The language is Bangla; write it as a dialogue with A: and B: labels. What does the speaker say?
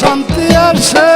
A: শান্তি আসে।